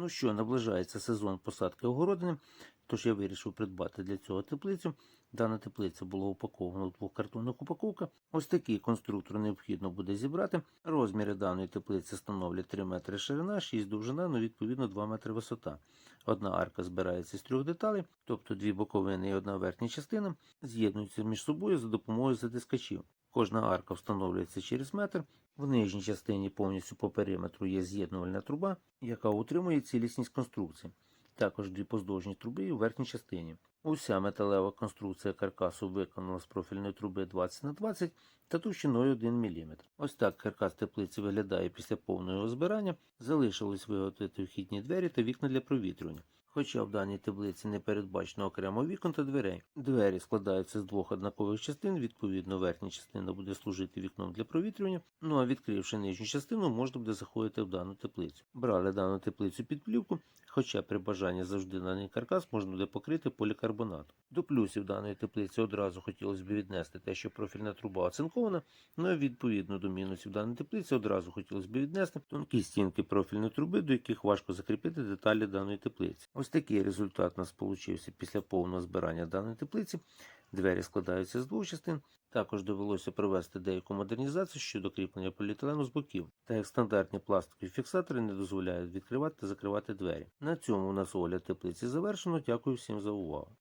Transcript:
Ну що, наближається сезон посадки огородини, тож я вирішив придбати для цього теплицю. Дана теплиця була упакована у двох картонних упаковках. Ось такий конструктор необхідно буде зібрати. Розміри даної теплиці становлять 3 метри ширина, 6 довжина, ну відповідно 2 метри висота. Одна арка збирається з трьох деталей, тобто дві боковини і одна верхня частина, з'єднуються між собою за допомогою затискачів. Кожна арка встановлюється через метр. В нижній частині повністю по периметру є з'єднувальна труба, яка утримує цілісність конструкції. Також дві поздовжні труби у верхній частині. Уся металева конструкція каркасу виконана з профільної труби 20 на 20 та товщиною 1 мм. Ось так каркас теплиці виглядає після повного збирання. Залишилось виготовити вхідні двері та вікна для провітрювання. Хоча в даній таблиці не передбачено окремо вікон та дверей. Двері складаються з двох однакових частин, відповідно, верхня частина буде служити вікном для провітрювання, ну а відкривши нижню частину, можна буде заходити в дану теплицю. Брали дану теплицю під плівку, хоча при бажанні завжди даний каркас можна буде покрити полікарбонатом. До плюсів даної теплиці одразу хотілося б віднести те, що профільна труба оцинкована, ну і відповідно до мінусів даної теплиці одразу хотілося б віднести тонкі стінки профільної труби, до яких важко закріпити деталі даної теплиці. Ось такий результат у нас получився після повного збирання даної теплиці. Двері складаються з двох частин. Також довелося провести деяку модернізацію щодо кріплення поліетилену з боків, та як стандартні пластикові фіксатори не дозволяють відкривати та закривати двері. На цьому у нас огляд теплиці завершено. Дякую всім за увагу.